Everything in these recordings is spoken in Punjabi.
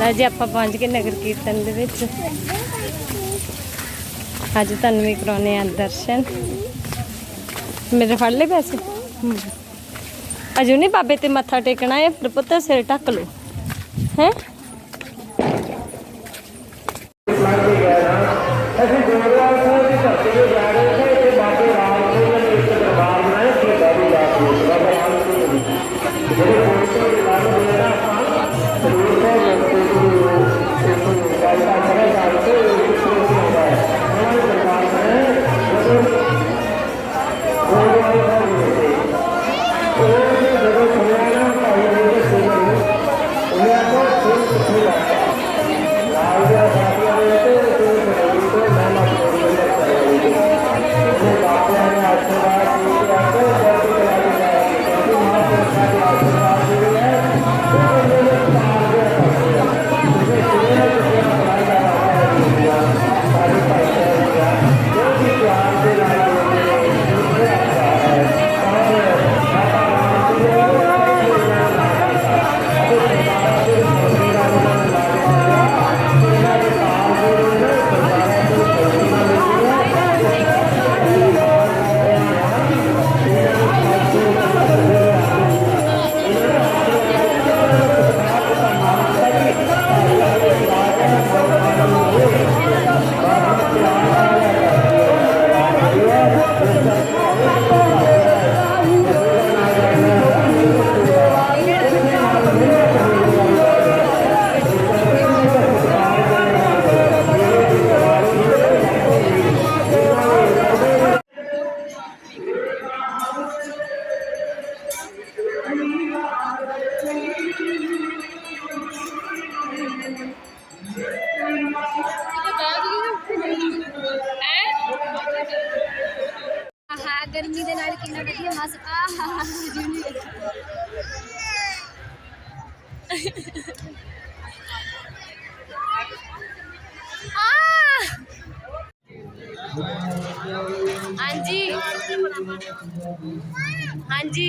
ਲਓ ਜੀ ਆਪਾਂ ਪਹੁੰਚ ਗਏ ਨਗਰ ਕੀਰਤਨ ਦੇ ਵਿੱਚ। ਅੱਜ ਤੁਹਾਨੂੰ ਵੀ ਕਰਾਉਣੇ ਆ ਦਰਸ਼ਨ। ਮੇਰੇ ਫੜ ਲੈ ਪੈਸੇ? ਹਮ। ਅਜੂ ਨਹੀਂ ਬਾਬੇ ਤੇ ਮੱਥਾ ਟੇਕਣਾ ਹੈ, ਫਿਰ ਪੁੱਤ ਸਿਰ ਢੱਕ ਲਓ। ਹੈ? ਹਾਂਜੀ ਹਾਂਜੀ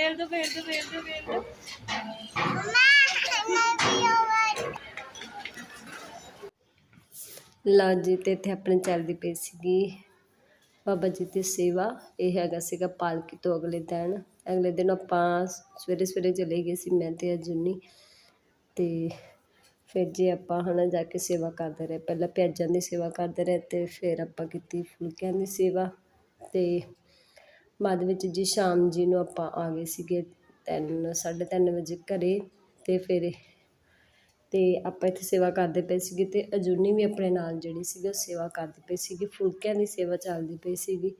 ਮੇਰ ਦੋ ਮੇਰ ਦੋ ਮੇਰ ਦੋ ਮੇਰ ਦੋ। ਲਓ ਜੀ, ਤੇ ਇੱਥੇ ਆਪਣੇ ਚੱਲਦੀ ਪਈ ਸੀਗੀ ਬਾਬਾ ਜੀ ਦੀ ਸੇਵਾ। ਇਹ ਹੈਗਾ ਸੀਗਾ ਪਾਲਕੀ ਤੋਂ ਅਗਲੇ ਦਿਨ। ਅਗਲੇ ਦਿਨ ਆਪਾਂ ਸਵੇਰੇ ਸਵੇਰੇ ਚਲੇ ਗਏ ਸੀ, ਮੈਂ ਤੇ ਅਜੁਨੀ ਤੇ ਫਿਰ ਜੇ ਆਪਾਂ ਹੁਣ ਜਾ ਕੇ ਸੇਵਾ ਕਰਦੇ ਰਹੇ। ਪਹਿਲਾਂ ਪਿਆਜ਼ਾਂ ਦੀ ਸੇਵਾ ਕਰਦੇ ਰਹੇ ਤੇ ਫਿਰ ਆਪਾਂ ਕੀਤੀ ਫੁਲਕਿਆਂ ਦੀ ਸੇਵਾ। ਤੇ ਬਾਅਦ ਵਿੱਚ ਜੀ ਸ਼ਾਮ ਜੀ ਨੂੰ ਆਪਾਂ ਆ ਗਏ ਸੀਗੇ ਤਿੰਨ, ਸਾਢੇ ਤਿੰਨ ਵਜੇ ਘਰੇ ਅਤੇ ਫਿਰ ਅਤੇ ਆਪਾਂ ਇੱਥੇ ਸੇਵਾ ਕਰਦੇ ਪਏ ਸੀਗੇ ਅਤੇ ਅਜੂਨੀ ਵੀ ਆਪਣੇ ਨਾਲ ਜਿਹੜੀ ਸੀਗੀ ਉਹ ਸੇਵਾ ਕਰਦੀ ਪਈ ਸੀਗੀ, ਫੁਲਕਿਆਂ ਦੀ ਸੇਵਾ ਚੱਲਦੀ ਪਈ ਸੀਗੀ।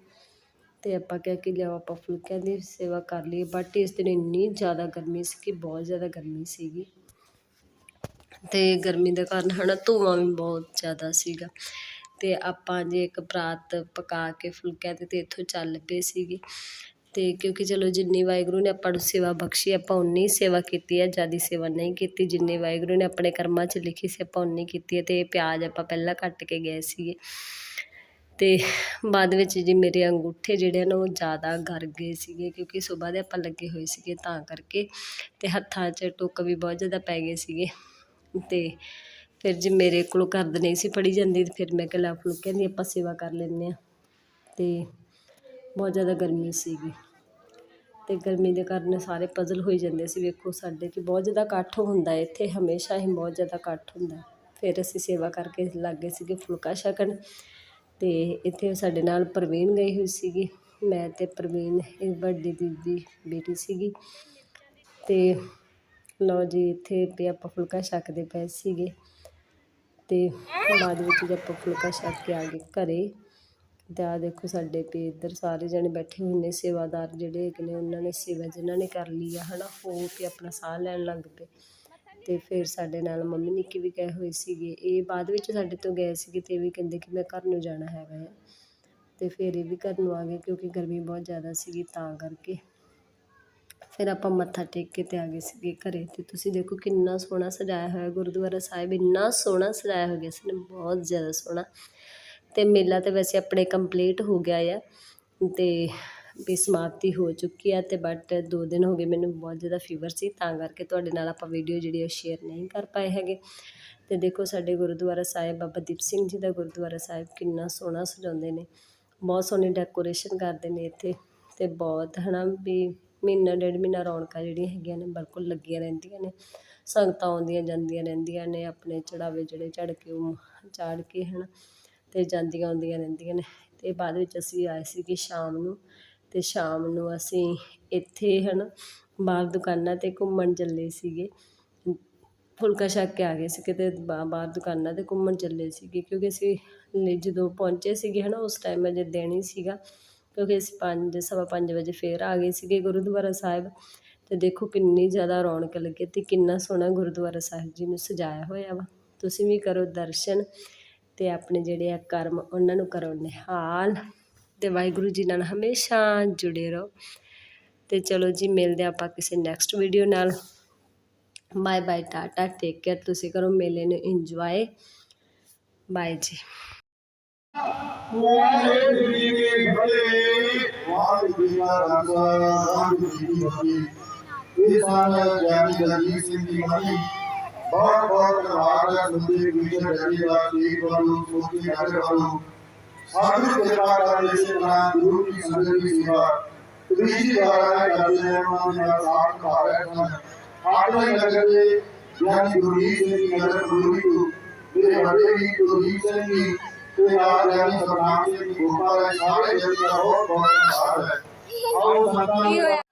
ਅਤੇ ਆਪਾਂ ਕਿਹਾ ਕਿ ਲਿਆਓ ਆਪਾਂ ਫੁਲਕਿਆਂ ਦੀ ਸੇਵਾ ਕਰ ਲਈਏ ਬਟ ਇਸ ਦਿਨ ਇੰਨੀ ਜ਼ਿਆਦਾ ਗਰਮੀ ਸੀ ਕਿ ਬਹੁਤ ਜ਼ਿਆਦਾ ਗਰਮੀ ਸੀਗੀ। ਅਤੇ ਗਰਮੀ ਦੇ ਕਾਰਨ ਹਨਾ ਧੂੰਆਂ ਵੀ ਬਹੁਤ ਜ਼ਿਆਦਾ ਸੀਗਾ। ਅਤੇ ਆਪਾਂ ਜੇ ਇੱਕ ਪਰਾਤ ਪਕਾ ਕੇ ਫੁਲਕਿਆਂ ਤੇ ਤੇ ਇੱਥੋਂ ਚੱਲ ਪਏ ਸੀਗੇ। ਅਤੇ ਕਿਉਂਕਿ ਚਲੋ ਜਿੰਨੀ ਵਾਹਿਗੁਰੂ ਨੇ ਆਪਾਂ ਨੂੰ ਸੇਵਾ ਬਖਸ਼ੀ, ਆਪਾਂ ਉਨੀ ਸੇਵਾ ਕੀਤੀ ਹੈ, ਜ਼ਿਆਦਾ ਸੇਵਾ ਨਹੀਂ ਕੀਤੀ। ਜਿੰਨੀ ਵਾਹਿਗੁਰੂ ਨੇ ਆਪਣੇ ਕਰਮਾਂ 'ਚ ਲਿਖੀ ਸੀ, ਆਪਾਂ ਉਨੀ ਕੀਤੀ ਹੈ ਅਤੇ ਪਿਆਜ਼ ਆਪਾਂ ਪਹਿਲਾਂ ਕੱਟ ਕੇ ਗਏ ਸੀਗੇ। ਅਤੇ ਬਾਅਦ ਵਿੱਚ ਜੀ ਮੇਰੇ ਅੰਗੂਠੇ ਜਿਹੜੇ ਨੇ ਉਹ ਜ਼ਿਆਦਾ ਗਰ ਗਏ ਸੀਗੇ ਕਿਉਂਕਿ ਸਵੇਰ ਦੇ ਆਪਾਂ ਲੱਗੇ ਹੋਏ ਸੀਗੇ ਤਾਂ ਕਰਕੇ। ਅਤੇ ਹੱਥਾਂ 'ਚ ਟੁੱਕ ਵੀ ਬਹੁਤ ਜ਼ਿਆਦਾ ਪੈ ਗਏ ਸੀਗੇ। ਅਤੇ ਫਿਰ ਜੇ ਮੇਰੇ ਕੋਲੋਂ ਕਰਦ ਨਹੀਂ ਸੀ ਫੜੀ ਜਾਂਦੀ ਤੇ ਫਿਰ ਮੈਂ ਕਿਹਾ ਫੁਲਕਿਆਂ ਦੀ ਆਪਾਂ ਸੇਵਾ ਕਰ ਲੈਂਦੇ ਹਾਂ। ਤੇ ਬਹੁਤ ਜ਼ਿਆਦਾ ਗਰਮੀ ਸੀਗੀ। ਤੇ ਗਰਮੀ ਦੇ ਕਾਰਨ ਸਾਰੇ ਪਜ਼ਲ ਹੋਈ ਜਾਂਦੇ ਸੀ। ਵੇਖੋ ਸਾਡੇ ਕਿ ਬਹੁਤ ਜ਼ਿਆਦਾ ਇਕੱਠ ਹੁੰਦਾ, ਇੱਥੇ ਹਮੇਸ਼ਾ ਹੀ ਬਹੁਤ ਜ਼ਿਆਦਾ ਇਕੱਠ ਹੁੰਦਾ। ਫਿਰ ਅਸੀਂ ਸੇਵਾ ਕਰਕੇ ਲੱਗੇ ਸੀਗੇ ਫੁਲਕਾ ਛਕਣ। ਤੇ ਇੱਥੇ ਸਾਡੇ ਨਾਲ ਪ੍ਰਵੀਨ ਗਈ ਹੋਈ ਸੀਗੀ। ਮੈਂ ਤੇ ਪ੍ਰਵੀਨ, ਇਹ ਵੱਡੀ ਦੀਦੀ ਬੇਟੀ ਸੀਗੀ। ਤੇ ਲਓ ਜੀ, ਇੱਥੇ ਵੀ ਆਪਾਂ ਫੁਲਕਾ ਛਕਦੇ ਪਏ ਸੀਗੇ। ਤੇ ਬਾਅਦ ਵਿੱਚ ਜਦ ਆਪਾਂ ਫੁਲਕਾ ਛਕ ਕੇ ਆ ਗਏ ਘਰੇ, ਤੇ ਆ ਦੇਖੋ ਸਾਡੇ ਪੇ ਇੱਧਰ ਸਾਰੇ ਜਣੇ ਬੈਠੇ ਹੋਏ ਨੇ, ਸੇਵਾਦਾਰ ਜਿਹੜੇ ਹੈਗੇ ਨੇ, ਉਹਨਾਂ ਨੇ ਸੇਵਾ ਜਿਨ੍ਹਾਂ ਨੇ ਕਰ ਲਈ ਆ, ਹਨਾ ਹੋ ਕੇ ਆਪਣਾ ਸਾਹ ਲੈਣ ਲੱਗ ਪਏ। ਤੇ ਫਿਰ ਸਾਡੇ ਨਾਲ ਮੰਮੀ ਨਿੱਕੀ ਵੀ ਗਏ ਹੋਏ ਸੀਗੇ, ਇਹ ਬਾਅਦ ਵਿੱਚ ਸਾਡੇ ਤੋਂ ਗਏ ਸੀਗੇ ਤੇ ਇਹ ਵੀ ਕਹਿੰਦੇ ਕਿ ਮੈਂ ਘਰ ਨੂੰ ਜਾਣਾ ਹੈਗਾ ਆ। ਤੇ ਫਿਰ ਇਹ ਵੀ ਘਰ ਨੂੰ ਆ ਗਏ ਕਿਉਂਕਿ ਗਰਮੀ ਬਹੁਤ ਜ਼ਿਆਦਾ ਸੀਗੀ ਤਾਂ ਕਰਕੇ। ਫਿਰ ਆਪਾਂ ਮੱਥਾ ਟੇਕ ਕੇ ਤੇ ਆ ਗਏ ਸੀਗੇ ਘਰੇ ਤੇ ਤੁਸੀਂ ਦੇਖੋ ਕਿੰਨਾ ਸੋਹਣਾ ਸਜਾਇਆ ਹੋਇਆ ਗੁਰਦੁਆਰਾ ਸਾਹਿਬ, ਇੰਨਾ ਸੋਹਣਾ ਸਜਾਇਆ ਹੋ ਗਿਆ ਸੀ ਬਹੁਤ ਜ਼ਿਆਦਾ ਸੋਹਣਾ। ਤੇ ਮੇਲਾ ਤੇ ਵੈਸੇ ਆਪਣੇ ਕੰਪਲੀਟ ਹੋ ਗਿਆ ਆ ਤੇ ਵੀ ਸਮਾਪਤੀ ਹੋ ਚੁੱਕੀ ਆ ਤੇ ਬਟ ਦੋ ਦਿਨ ਹੋ ਗਏ ਮੈਨੂੰ ਬਹੁਤ ਜ਼ਿਆਦਾ ਫੀਵਰ ਸੀ, ਤਾਂ ਕਰਕੇ ਤੁਹਾਡੇ ਨਾਲ ਆਪਾਂ ਵੀਡੀਓ ਜਿਹੜੀ ਉਹ ਸ਼ੇਅਰ ਨਹੀਂ ਕਰ ਪਾਏ ਹੈਗੇ। ਤੇ ਦੇਖੋ ਸਾਡੇ ਗੁਰਦੁਆਰਾ ਸਾਹਿਬ, ਬਾਬਾ ਦੀਪ ਸਿੰਘ ਜੀ ਦਾ ਗੁਰਦੁਆਰਾ ਸਾਹਿਬ ਕਿੰਨਾ ਸੋਹਣਾ ਸਜਾਉਂਦੇ ਨੇ, ਬਹੁਤ ਸੋਹਣੀ ਡੈਕੋਰੇਸ਼ਨ ਕਰਦੇ ਨੇ ਇੱਥੇ ਤੇ ਬਹੁਤ ਹਨਾ ਵੀ ਮਹੀਨਾ, ਡੇਢ ਮਹੀਨਾ ਰੌਣਕਾਂ ਜਿਹੜੀਆਂ ਹੈਗੀਆਂ ਨੇ ਬਿਲਕੁਲ ਲੱਗੀਆਂ ਰਹਿੰਦੀਆਂ ਨੇ। ਸੰਗਤਾਂ ਆਉਂਦੀਆਂ ਜਾਂਦੀਆਂ ਰਹਿੰਦੀਆਂ ਨੇ, ਆਪਣੇ ਚੜਾਵੇ ਜਿਹੜੇ ਚੜ੍ਹ ਕੇ ਉਹ ਚਾੜ ਕੇ ਹਨਾ, ਤੇ ਜਾਂਦੀਆਂ ਆਉਂਦੀਆਂ ਰਹਿੰਦੀਆਂ ਨੇ। ਤੇ ਬਾਅਦ ਵਿੱਚ ਅਸੀਂ ਆਏ ਸੀਗੇ ਸ਼ਾਮ ਨੂੰ, ਤੇ ਸ਼ਾਮ ਨੂੰ ਅਸੀਂ ਇੱਥੇ ਹਨਾ ਬਾਹਰ ਦੁਕਾਨਾਂ ਤੇ ਘੁੰਮਣ ਚੱਲੇ ਸੀਗੇ। ਫੁਲਕਾ ਛੱਕ ਕੇ ਆ ਗਏ ਸੀ ਕਿਤੇ ਬਾਹਰ ਦੁਕਾਨਾਂ ਤੇ ਘੁੰਮਣ ਚੱਲੇ ਸੀਗੇ, ਕਿਉਂਕਿ ਅਸੀਂ ਲੇ- ਜਦੋਂ ਪਹੁੰਚੇ ਸੀਗੇ ਹਨਾ, ਉਸ ਟਾਈਮ ਅਜੇ ਦਿਨ ਹੀ ਸੀਗਾ। ਕਿਉਂਕਿ ਅਸੀਂ ਪੰਜ, ਸਵਾ ਪੰਜ ਵਜੇ ਫੇਰ ਆ ਗਏ ਸੀਗੇ ਗੁਰਦੁਆਰਾ ਸਾਹਿਬ। ਤੇ ਦੇਖੋ ਕਿੰਨੀ ਜ਼ਿਆਦਾ ਰੌਣਕ ਲੱਗੀ ਤੇ ਕਿੰਨਾ ਸੋਹਣਾ ਗੁਰਦੁਆਰਾ ਸਾਹਿਬ ਜੀ ਨੂੰ ਸਜਾਇਆ ਹੋਇਆ ਵਾ। ਤੁਸੀਂ ਵੀ ਕਰੋ ਦਰਸ਼ਨ ਤੇ ਆਪਣੇ ਜਿਹੜੇ ਆ ਕਰਮ ਉਹਨਾਂ ਨੂੰ ਕਰੋ ਨਿਹਾਲ ਤੇ ਵਾਹਿਗੁਰੂ ਜੀ ਨਾਲ ਹਮੇਸ਼ਾ ਜੁੜੇ ਰਹੋ। ਤੇ ਚਲੋ ਜੀ, ਮਿਲਦੇ ਆਪਾਂ ਕਿਸੇ ਨੈਕਸਟ ਵੀਡੀਓ ਨਾਲ। Bye bye tata take care ਤੁਸੀਂ ਕਰੋ, ਮੇਲੇ ਨੂੰ ਇੰਜੋਏ ਬਾਏ ਜੀ। ਵਾਹਿਗੁਰੂ ਜੀ ਕੀ ਫਤਿਹ ਵਾਹਿਗੁਰੂ ਜੀ ਕਾ ਖਾਲਸਾ ਵਾਹਿਗੁਰੂ ਜੀ ਕੀ ਫਤਿਹ ਇਹ ਸਾਰਾ ਗਿਆਨੀ ਦਲਜੀਤ ਸਿੰਘ ਜੀ ਮਨੀ ਬਹੁਤ ਬਹੁਤ ਧੰਨਵਾਦ ਹੈ ਸੁਣਦੇ ਵਿਜੇ ਡੱਡੀ ਦਾ ਠੀਕ ਵੱਲੋਂ ਸੋਚੀ ਨਗਰ ਵੱਲੋਂ ਸਾਧੂ ਕਿਰਪਾ ਕਰਨ ਦੇ ਸੇਵਾ ਗੁਰੂ ਦੀ ਸੰਗਤ ਦੀ ਸੇਵਾ ਤ੍ਰਿਜੀ ਦੁਆਰਾ ਕਰਦੇ ਨੇ ਉਹਨਾਂ ਦੇ ਨਾਲ ਸਾਥ ਖਾ ਰਹੇ ਹਨ ਆਪਣੇ ਨਗਰ ਦੇ ਗਿਆਨੀ ਗੁਰਜੀਤ ਸਿੰਘ ਜੀ ਨਗਰ ਗੁਰੂ ਤੋਂ ਮੇਰੇ ਵੱਡੇ ਵੀ ਗੁਰਜੀਤ ਸਿੰਘ ਜੀ ਤੇ ਨਾਲ ਗਿਆਨੀ ਸਤਨਾਮ ਸਿੰਘ ਜੀ ਗੋਪਾਲ ਹੈ ਸਾਰੇ ਜਨ ਦਾ ਬਹੁਤ ਬਹੁਤ ਧੰਨਵਾਦ ਹੈ ਆਓ ਸੰਤਾਂ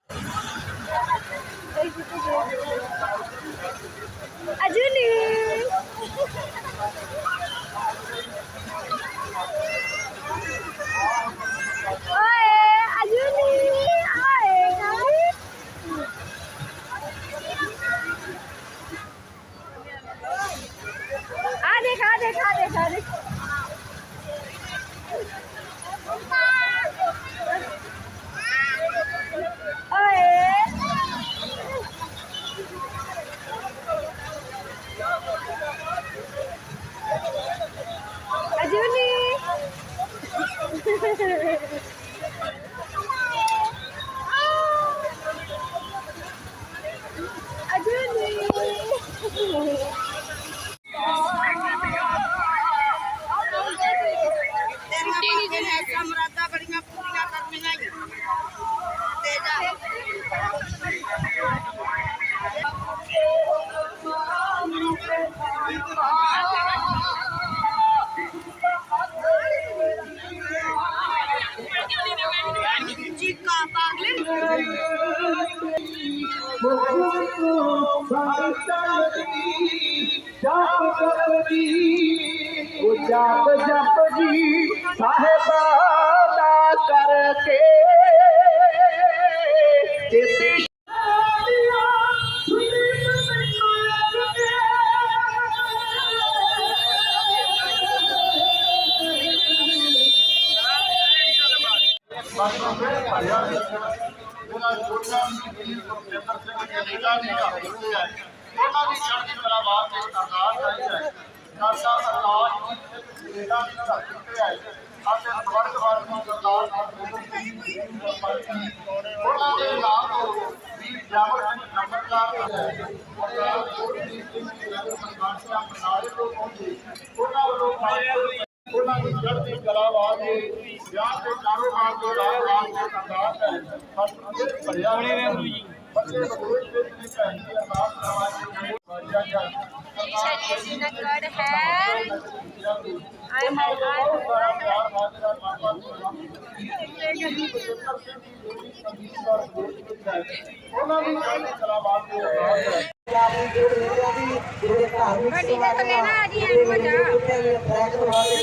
जप जप जी सहज़ादा कर ਉਹਨਾਂ ਦੇ ਨਾਮ ਤੋਂ ਵੀ ਜਾਮਰ ਨੰਬਰਦਾਰ ਹੈ ਅਰਦਾਸ ਕੋਈ ਸਿੰਘ ਦੀ ਨਗਰ ਸੰਗਾਸਿਆ ਮਨਾਰੇ ਤੋਂ ਪਹੁੰਚੇ ਉਹਨਾਂ ਵੱਲੋਂ ਪਾਏ ਉਹਨਾਂ ਦੀ ਚੜ੍ਹਦੀ ਕਲਾ ਵਾਸਤੇ ਵਿਆਹ ਤੇ ਕਾਰੋਬਾਰ ਦੇ ਰਾਹ ਵਾਸਤੇ ਅਰਦਾਸ ਹੈ ਸਤਿ ਭਰਿਆ ਹੋਣੇ ਵੇ ਜੀ ਬੱਚੇ ਬਦੋਸ਼ ਦੇ ਵਿੱਚ ਹੈ ਅਰਦਾਸ ਕਰਵਾਈ ਵਾਜਾ ਜਾ ਸਾਡੀ ਸ਼੍ਰੀਨਗਰ ਹੈ ਆਏ ਹਾਏ ਜਿਹੜੇ ਧਾਰਮਿਕ ਸਮਾਗਮ ਆ ਜਿਹੜੇ ਟਰੈਕ ਵਾਲੇ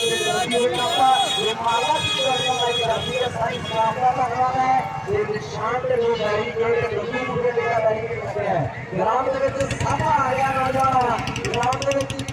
ਜਿਹੜੇ ਆਪਾਂ ਇਹ ਮਾਲਾ ਦੀ ਕਰਨਾ ਕਰਾਂਗੇ ਹੈ ਸਾਰੀ ਸਮਾਪਤਾ ਭਗਵਾਨ ਹੈ ਇਹ ਸ਼ਾਂਤ ਨੂੰ ਬੈਰੀ ਗੇਟ ਦੁੱਧੀ ਮੁੰਡੇ ਦਾ ਬੈਰੀ ਗੇਟ ਹੈ ਗਰਾਊਂਡ ਦੇ ਵਿੱਚ ਸਭ ਆ ਗਿਆ ਨੌਜਵਾਨ ਗਰਾਊਂਡ ਦੇ ਵਿੱਚ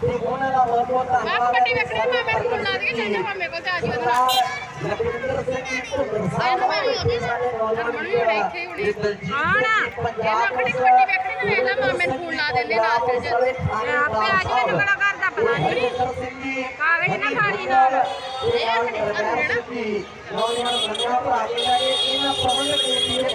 ਤੇ ਉਹਨਾਂ ਦਾ ਬਹੁਤ ਬਹੁਤ ਧੰਨਵਾਦ ਕਬੱਡੀ ਵੇਖਣੀ ਮਾਮੇ ਨੂੰ ਫੋਨ ਲਾ ਦਈਏ, ਚੱਲ ਜਾ ਮਾਮੇ ਕੋਲ ਤੇ ਆ ਜਾਈਏ ਉਹਦੇ ਨਾਲ। ਲਖਵਿੰਦਰ ਸਿੰਘ ਜੀ ਭੁੱਲਰ ਸਾਹਿਬ ਆਏ ਨਾ ਭਾਈ, ਸਾਡੇ ਨੌਜਵਾਨ ਹਰਮਨ ਵੀ ਹੋਣਾ ਇੱਥੇ ਹੀ ਹੋਣੀ। ਪੰਜਾਬ ਇਹਨਾਂ ਖੜੀ ਕਬੱਡੀ ਵੇਖਣੀ ਤੇ ਵੇਖ ਲੈ ਮਾਮੇ ਨੂੰ ਫੋਨ ਲਾ ਦਿੰਦੇ ਨਾਲ ਚੱਲ। ਇਹ ਆਪੇ ਆ ਜਾਈਏ, ਇਹਨੂੰ ਕਿਹੜਾ ਘਰ ਦਾ ਪਤਾ ਨਹੀਂ। ਕਾਗਜ਼ ਨਾ ਖਾਣੀ ਨਾਲ। ਇਹ ਆਪਣੀ ਘਰ ਰਹਿਣਾ। ਨੌਜਵਾਨ ਬੰਦਾ ਭਰਾ ਕੇ ਇਹਨਾਂ ਪ੍ਰਬੰਧਕ ਕਮੇਟੀ ਦੇ